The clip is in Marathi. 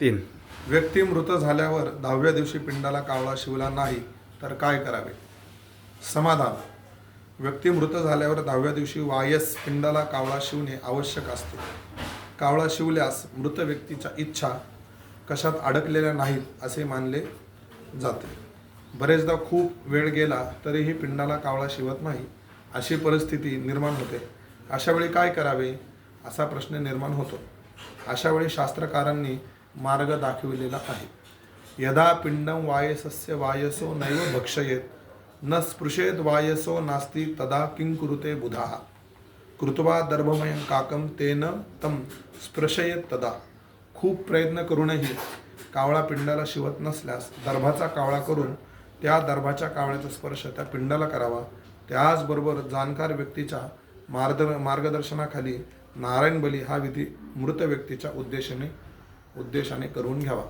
तीन. व्यक्ती मृत झाल्यावर दहाव्या दिवशी पिंडाला कावळा शिवला नाही तर काय करावे? समाधान. व्यक्ती मृत झाल्यावर दहाव्या दिवशी वायस पिंडाला कावळा शिवणे आवश्यक असते. कावळा शिवल्यास मृत व्यक्तीच्या इच्छा कशात अडकलेल्या नाहीत असे मानले जाते. बरेचदा खूप वेळ गेला तरीही पिंडाला कावळा शिवत नाही अशी परिस्थिती निर्माण होते. अशावेळी काय करावे? असा प्रश्न निर्माण होतो. अशावेळी शास्त्रकारांनी मार्ग दाखविलेला आहे. यदा पिंडम वायसस्य वायसो नैव भक्षयेत न स्पृशेत वायसो नास्ति तदा किं कुरुते बुधाः? कृत्वा दर्भमयं काकम तेन तम स्पृशयेत तदा. खूप प्रयत्न करूनही कावळा पिंडाला शिवत नसल्यास दर्भाचा कावळा करून त्या दर्भाच्या कावळ्याचा स्पर्श त्या पिंडाला करावा. त्याचबरोबर जाणकार व्यक्तीच्या मार्ग मार्गदर्शनाखाली नारायण बली हा विधी मृत व्यक्तीच्या उद्देशाने उद्देशाने करून घ्यावा.